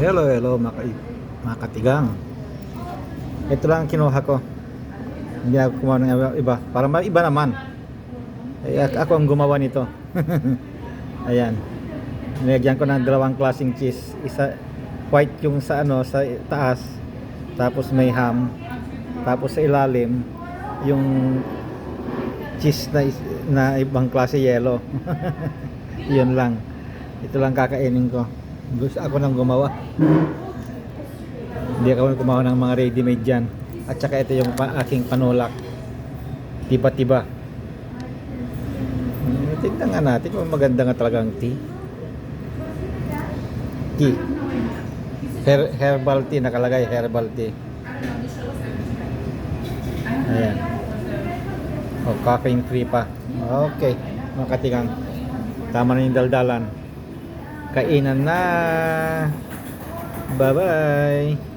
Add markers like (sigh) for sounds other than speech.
Hello, hello mga, mga katigang. Ito lang ang kinuha ko. Hindi ako kumuha ng iba- iba. Para maiba naman. Eh, ak- ako ang gumawa nito. (laughs) Ayan. Nilagyan ko ng dalawang klaseng cheese. Isa white yung sa ano sa taas. Tapos may ham. Tapos sa ilalim yung cheese na na ibang klase yellow. (laughs) Yun lang. Ito lang kakainin ko. Gusto ako nang gumawa. Hindi ako gumawa ng mga ready-made dyan. At saka ito yung pa- aking panulak. Tiba-tiba. Hmm, Tingnan nga natin kung maganda nga talaga ang tea. Tea. Her- herbal tea nakalagay, herbal tea. Ayan. Oh, caffeine free pa. Okay, mga. Tama na yung daldalan. Kainan na. Bye-bye.